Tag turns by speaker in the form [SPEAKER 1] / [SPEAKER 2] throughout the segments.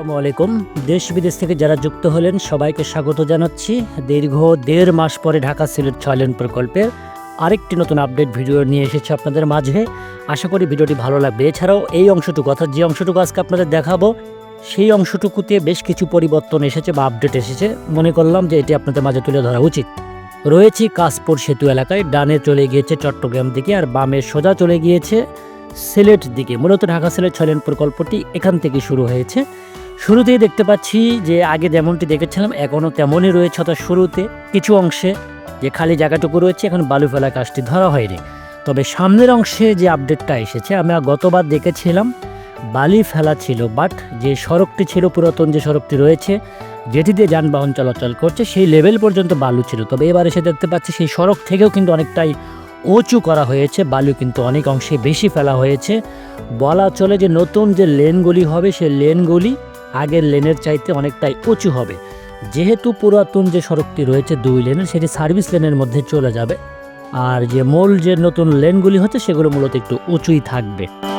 [SPEAKER 1] আসসালামু আলাইকুম। দেশ বিদেশ থেকে যারা যুক্ত হলেন, সবাইকে স্বাগত জানাচ্ছি। দীর্ঘ দেড় মাস পরে ঢাকা সিলেট ছয়লেন প্রকল্পের আরেকটি নতুন আপডেট ভিডিও নিয়ে এসেছে আপনাদের মাঝে। আশা করি ভিডিওটি ভালো লাগবে। এছাড়াও এই অংশটুকু, অর্থাৎ যে অংশটুকু আজকে আপনাদের দেখাবো, সেই অংশটুকুতে বেশ কিছু পরিবর্তন এসেছে বা আপডেট এসেছে। মনে করলাম যে এটি আপনাদের মাঝে তুলে ধরা উচিত। রয়েছে কাশপুর সেতু এলাকায়, ডানে চলে গিয়েছে চট্টগ্রাম দিকে আর বামে সোজা চলে গিয়েছে সিলেট দিকে। মূলত ঢাকা সিলেট ছয়লেন প্রকল্পটি এখান থেকে শুরু হয়েছে। শুরুতেই দেখতে পাচ্ছি যে আগে যেমনটি দেখেছিলাম, এখনও তেমনই রয়েছে অর্থাৎ শুরুতে কিছু অংশে যে খালি জায়গাটুকু রয়েছে, এখন বালু ফেলা কাজটি ধরা হয়নি। তবে সামনের অংশে যে আপডেটটা এসেছে, আমরা গতবার দেখেছিলাম বালি ফেলা ছিল বাট যে সড়কটি ছিল, পুরাতন যে সড়কটি রয়েছে যেটি দিয়ে যানবাহন চলাচল করছে, সেই লেভেল পর্যন্ত বালু ছিল। তবে এবার এসে দেখতে পাচ্ছি সেই সড়ক থেকেও কিন্তু অনেকটাই উঁচু করা হয়েছে, বালু কিন্তু অনেক অংশে বেশি ফেলা হয়েছে। বলা চলে যে নতুন যে লেনগুলি হবে, সেই লেনগুলি আগের লেনের চাইতে অনেকটাই উঁচু হবে। যেহেতু পুরাতন যে সড়কটি রয়েছে দুই লেনের, সেটি সার্ভিস লেনের মধ্যে চলে যাবে। আর যে মূল যে নতুন লেনগুলি হচ্ছে, সেগুলো মূলত একটু উঁচুই থাকবে।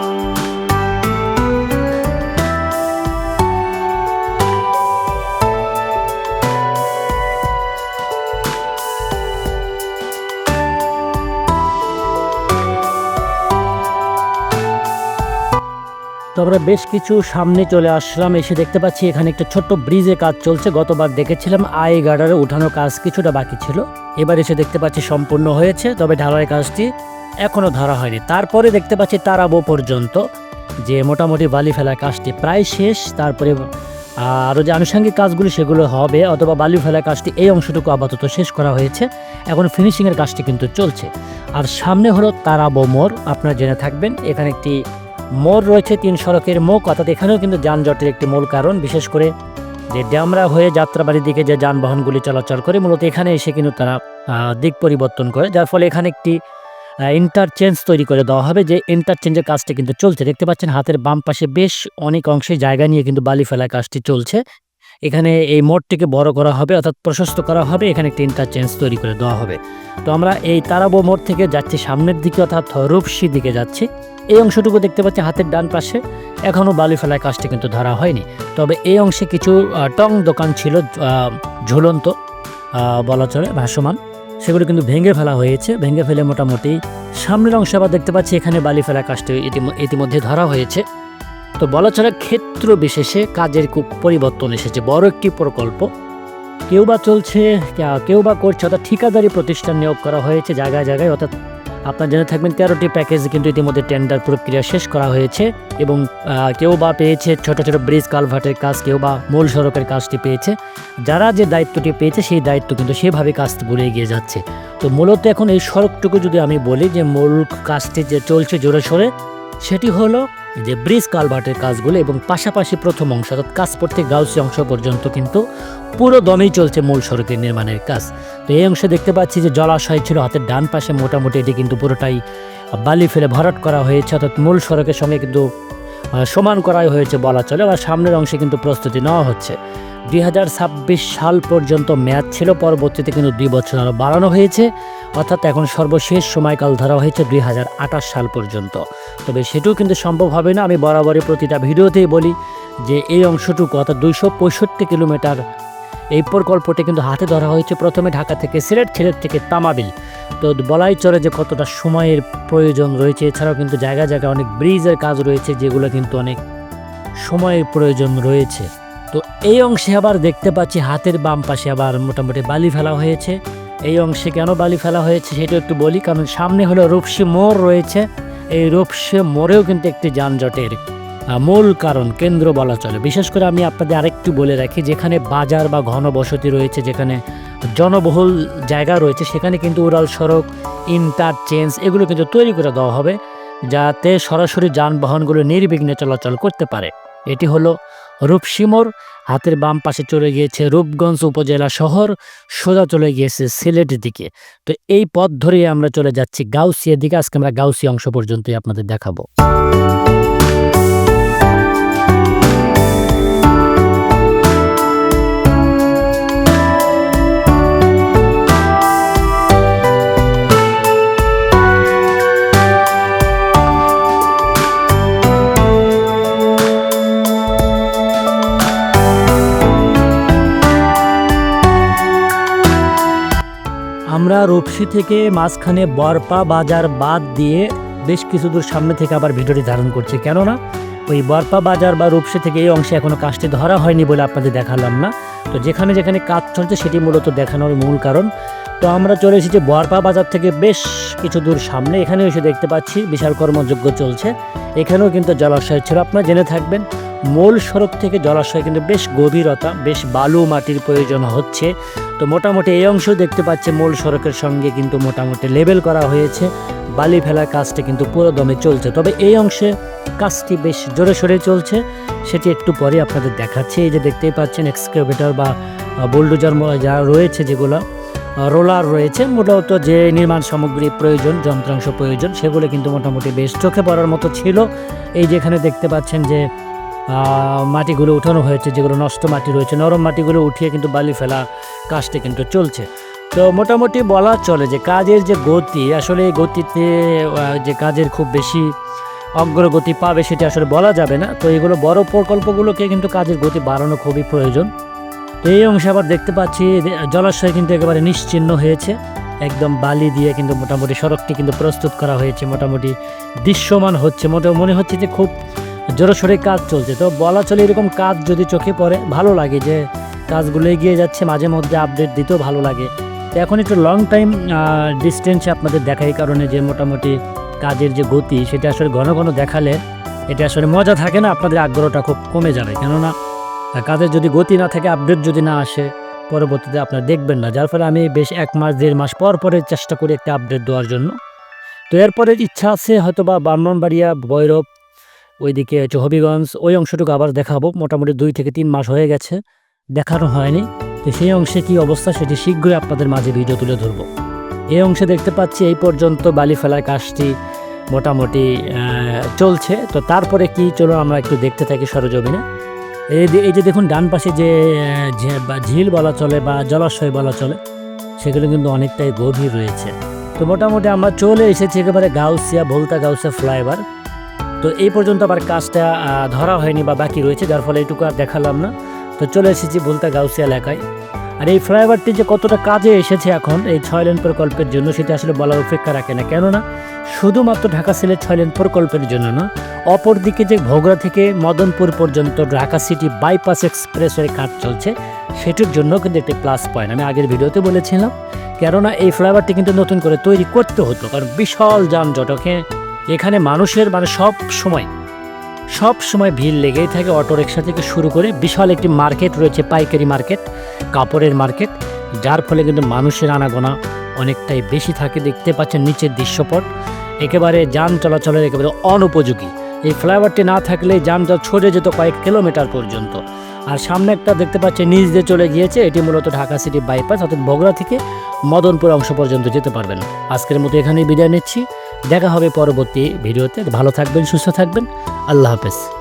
[SPEAKER 1] আমরা বেশ কিছু সামনে চলে আসলাম। এসে দেখতে পাচ্ছি এখানে একটা ছোট্ট ব্রিজের কাজ চলছে। গতবার দেখেছিলাম, আই গার্ডারে উঠানোর কাজ কিছুটা বাকি ছিল। এবার এসে দেখতে পাচ্ছি সম্পূর্ণ হয়েছে, তবে ঢালাই কাজটি এখনও ধরা হয়নি। তারপরে দেখতে পাচ্ছি তারাবো পর্যন্ত, যে মোটামুটি বালি ফেলার কাজটি প্রায় শেষ। তারপরে আরও যে আনুষঙ্গিক কাজগুলি, সেগুলো হবে, অথবা বালি ফেলার কাজটি এই অংশটুকু আপাতত শেষ করা হয়েছে। এখন ফিনিশিংয়ের কাজটি কিন্তু চলছে। আর সামনে হলো তারাবো মোড়, আপনারা জেনে থাকবেন, এখানে একটি মোড় রয়েছে তিন সড়কের মুখ অর্থাৎ এখানেও কিন্তু যানজটের একটি মূল কারণ, বিশেষ করে যে ড্যামরা হয়ে যাত্রাবাড়ির দিকে যে যানবাহনগুলি চলাচল করে, মূলত এখানে এসে কিন্তু তারা দিক পরিবর্তন করে, যার ফলে এখানে একটি ইন্টারচেঞ্জ তৈরি করে দেওয়া হবে। যে ইন্টারচেঞ্জের কাজটি কিন্তু চলছে। দেখতে পাচ্ছেন, হাতের বাম পাশে বেশ অনেক অংশে জায়গা নিয়ে কিন্তু বালি ফেলার কাজটি চলছে। এখানে এই মোড়টিকে বড় করা হবে, অর্থাৎ প্রশস্ত করা হবে। এখানে একটি ইন্টারচেঞ্জ তৈরি করে দেওয়া হবে। তো আমরা এই তারাবো মোড় থেকে যাচ্ছি, সামনের দিকে, অর্থাৎ রূপসী দিকে যাচ্ছি। এই অংশটুকু দেখতে পাচ্ছি হাতের ডান পাশে। এখনও বালি ফেলায় কাজটি কিন্তু ধরা হয়নি। তবে এই অংশে কিছু টং দোকান ছিল ঝুলন্ত বলা চলে, ভাসমান। সেগুলো কিন্তু ভেঙে ফেলা হয়েছে। ভেঙে ফেলে মোটামুটি সামনের অংশে আবার দেখতে পাচ্ছি, এখানে বালি ফেলা কাজটি ইতিমধ্যে ধরা হয়েছে। তো বলা চলে ক্ষেত্র বিশেষে কাজের খুব পরিবর্তন এসেছে। বড় একটি প্রকল্প। কেউ বা চলছে কেউ বা করছে, অর্থাৎ ঠিকাদারি প্রতিষ্ঠান নিয়োগ করা হয়েছে জায়গায় জায়গায়, অর্থাৎ আপনার জেনে থাকবেন তেরোটি প্যাকেজ কিন্তু ইতিমধ্যে টেন্ডার প্রক্রিয়া শেষ করা হয়েছে এবং কেউ বা পেয়েছে ছোট ছোট ব্রিজ কালভার্টের কাজ, কেউ বা মূল সড়কের কাজটি পেয়েছে। যারা যে দায়িত্বটি পেয়েছে, সেই দায়িত্ব কিন্তু সেভাবে কাজগুলো এগিয়ে যাচ্ছে। তো মূলত এখন এই সড়কটুকু যদি আমি বলি যে মূল কাজটি যে চলছে জোরে সোরে সেটি হলো যে ব্রিজ কালভার্টের কাজগুলো এবং পাশাপাশি প্রথম অংশ অর্থাৎ কাজপর থেকে গাউসি অংশ পর্যন্ত কিন্তু পুরো দমেই চলছে মূল সড়কের নির্মাণের কাজ। তো এই অংশে দেখতে পাচ্ছি যে জলাশয় ছিল হাতের ডান পাশে, মোটামুটি এটি কিন্তু পুরোটাই বালি ফেলে ভরাট করা হয়েছে। অর্থাৎ মূল সড়কের সঙ্গে কিন্তু সমান করাই হয়েছে বলা চলে আর সামনের অংশে কিন্তু প্রস্তুতি নেওয়া হচ্ছে। দুই হাজার ছাব্বিশ সাল পর্যন্ত মেয়াদ ছিল, পরবর্তীতে কিন্তু দুই বছর আরও বাড়ানো হয়েছে। অর্থাৎ এখন সর্বশেষ সময়কাল ধরা হয়েছে দুই হাজার আঠাশ সাল পর্যন্ত। তবে সেটাও কিন্তু সম্ভব হবে না, আমি বরাবরই প্রতিটা ভিডিওতেই বলি যে এই অংশটুকু, অর্থাৎ দুইশো পঁয়ষট্টি কিলোমিটার, এই প্রকল্পটি কিন্তু হাতে ধরা হয়েছে প্রথমে ঢাকা থেকে সিলেট সিলেট থেকে তামাবিল। তো বলাই চলে যে কতটা সময়ের প্রয়োজন রয়েছে, এছাড়াও কিন্তু জায়গা জায়গায় অনেক ব্রিজের কাজ রয়েছে, যেগুলো কিন্তু অনেক সময়ের প্রয়োজন রয়েছে। তো এই অংশে আবার দেখতে পাচ্ছি হাতের বাম পাশে আবার মোটামুটি বালি ফেলা হয়েছে। এই অংশে কেন বালি ফেলা হয়েছে সেটা একটু বলি, কারণ সামনে হলো রূপসী মোড় রয়েছে। এই রূপসী মোড়েও কিন্তু একটি যানজটের মূল কারণ, কেন্দ্র বলা চলে। বিশেষ করে আমি আপনাদের আরেকটু বলে রাখি, যেখানে বাজার বা ঘনবসতি রয়েছে, যেখানে জনবহুল জায়গা রয়েছে, সেখানে কিন্তু উড়াল সড়ক, ইন্টারচেঞ্জ এগুলো কিন্তু তৈরি করে দেওয়া হবে, যাতে সরাসরি যানবাহনগুলো নির্বিঘ্নে চলাচল করতে পারে। এটি হলো রূপসীমোর। হাতের বাম পাশে চলে গিয়েছে রূপগঞ্জ উপজেলা শহর, সোজা চলে গিয়েছে সিলেটের দিকে। তো এই পথ ধরেই আমরা চলে যাচ্ছি গাউসিয়ার দিকে। আজকে আমরা গাউসি অংশ পর্যন্তই আপনাদের দেখাবো। রূপসী থেকে মাঝখানে বরপা বাজার বাদ দিয়ে বেশ কিছু দূর সামনে থেকে আবার ভিডিওটি ধারণ করছে। কেননা ওই বরপা বাজার বা রূপসী থেকে এই অংশে এখনও কাজটি ধরা হয়নি বলে আপনাদের দেখালাম না। তো যেখানে যেখানে কাজ চলছে সেটি মূলত দেখানোর মূল কারণ। তো আমরা চলে এসেছি বরপা বাজার থেকে বেশ কিছু দূর সামনে। এখানেও এসে দেখতে পাচ্ছি বিশাল কর্মযজ্ঞ চলছে। এখানেও কিন্তু জলাশয় ছিল। আপনারা জেনে থাকবেন মূল সড়ক থেকে জলাশয় কিন্তু বেশ গভীরতা, বেশ বালু মাটির প্রয়োজন হচ্ছে। তো মোটামুটি এই অংশ দেখতে পাচ্ছে, মূল সড়কের সঙ্গে কিন্তু মোটামুটি লেবেল করা হয়েছে। বালি ফেলার কাজটি কিন্তু পুরো দমে চলছে। তবে এই অংশে কাজটি বেশ জোরে সোরে চলছে। সেটি একটু পরে আপনাদের দেখাচ্ছি। এই যে দেখতেই পাচ্ছেন এক্সকেভেটর বা বুলডোজার যা রয়েছে যেগুলো রোলার রয়েছে। মূলত যে নির্মাণ সামগ্রী প্রয়োজন, যন্ত্রাংশ প্রয়োজন, সেগুলো কিন্তু মোটামুটি বেশ চোখে পড়ার মতো ছিল। এই যেখানে দেখতে পাচ্ছেন যে মাটিগুলো উঠানো হয়েছে, যেগুলো নষ্ট মাটি রয়েছে, নরম মাটিগুলো উঠিয়ে কিন্তু বালি ফেলা কাজটি কিন্তু চলছে। তো মোটামুটি বলা চলে যে কাজের যে গতি, আসলে এই গতিতে যে কাজের খুব বেশি অগ্রগতি পাবে সেটা আসলে বলা যাবে না। তো এগুলো বড় প্রকল্পগুলোকে কিন্তু কাজের গতি বাড়ানো খুবই প্রয়োজন। তো এই অংশে আবার দেখতে পাচ্ছি, জলাশয় কিন্তু একেবারে নিশ্চিহ্ন হয়েছে। একদম বালি দিয়ে কিন্তু মোটামুটি সড়কটি কিন্তু প্রস্তুত করা হয়েছে, মোটামুটি দৃশ্যমান হচ্ছে। মোটামুটি মনে হচ্ছে যে খুব জোরসোরে কাজ চলছে। তো বলা চলে এরকম কাজ যদি চোখে পড়ে, ভালো লাগে যে কাজগুলো এগিয়ে যাচ্ছে, মাঝে মধ্যে আপডেট দিতেও ভালো লাগে। তো এখন একটু লং টাইম ডিস্টেন্সে আপনাদের দেখাই কারণে যে মোটামুটি কাজের যে গতি, সেটা আসলে ঘন ঘন দেখালে এটা আসলে মজা থাকে না, আপনাদের আগ্রহটা খুব কমে যাবে কেননা, কাজের যদি গতি না থাকে আপডেট যদি না আসে, পরবর্তীতে আপনারা দেখবেন না। যার ফলে আমি বেশ এক মাস, দেড় মাস পর পরে চেষ্টা করি একটা আপডেট দেওয়ার জন্য। তো এরপরে ইচ্ছা আছে হয়তো বা ব্রাহ্মণবাড়িয়া, ভৈরব ওইদিকে হচ্ছে হবিগঞ্জ ওই অংশটুকু আবার দেখাবো। মোটামুটি দুই থেকে তিন মাস হয়ে গেছে, দেখানো হয়নি। তো সেই অংশে কি অবস্থা সেটি শীঘ্রই আপনাদের মাঝে ভিডিও তুলে ধরবো। এই অংশে দেখতে পাচ্ছি এই পর্যন্ত বালি ফেলার কাজটি মোটামুটি চলছে। তো তারপরে কি চলো আমরা একটু দেখতে থাকি সরজমিনে। এই যে- এই যে দেখুন, ডান পাশে যে ঝিল বলা চলে বা জলাশয় বলা চলে, সেগুলো কিন্তু অনেকটাই গভীর রয়েছে। তো মোটামুটি আমরা চলে এসেছি একেবারে গাউসিয়া, ভোলতা গাউসিয়া ফ্লাইওভার। তো এই পর্যন্ত আবার কাজটা ধরা হয়নি বা বাকি রয়েছে, যার ফলে এটুকু আর দেখালাম না। তো চলে এসেছি ভোলতা গাউসিয়া এলাকায়। আর এই ফ্লাইওভারটি যে কতটা কাজে এসেছে এখন, এই ছয় লেন প্রকল্পের জন্য সেটা আসলে বলার অপেক্ষা রাখে না। কেননা, শুধুমাত্র ঢাকা সিলেট ছয় লেন প্রকল্পের জন্য না, অপরদিকে যে ভোগড়া থেকে মদনপুর পর্যন্ত ঢাকা সিটি বাইপাস এক্সপ্রেসওয়ে কাজ চলছে, সেটির জন্য কিন্তু একটি প্লাস পয়েন্ট। আমি আগের ভিডিওতে বলেছিলাম, কেননা এই ফ্লাইওভারটি কিন্তু নতুন করে তৈরি করতে হতো, কারণ বিশাল যানজট ওকে এখানে মানুষের মানে সব সময় সব সময় ভিড় লেগেই থাকে অটো রিক্সা থেকে শুরু করে বিশাল একটি মার্কেট রয়েছে, পাইকারি মার্কেট, কাপড়ের মার্কেট, যার ফলে কিন্তু মানুষের আনাগোনা অনেকটাই বেশি থাকে। দেখতে পাচ্ছেন নিচের দৃশ্যপট, একেবারে যান চলাচলের একেবারে অনুপযোগী। এই ফ্লাইওভারটি না থাকলে যান যানজট ছড়ে যেত কয়েক কিলোমিটার পর্যন্ত। আর সামনে একটা দেখতে পাচ্ছে, নিচ দিয়ে চলে গিয়েছে। এটি মূলত ঢাকা সিটি বাইপাস অর্থাৎ বগুড়া থেকে মদনপুর অংশ পর্যন্ত যেতে পারবেন। আজকের মতো এখানেই বিদায় নিচ্ছি। দেখা হবে পরবর্তী ভিডিওতে। ভালো থাকবেন, সুস্থ থাকবেন। আল্লাহ হাফেজ।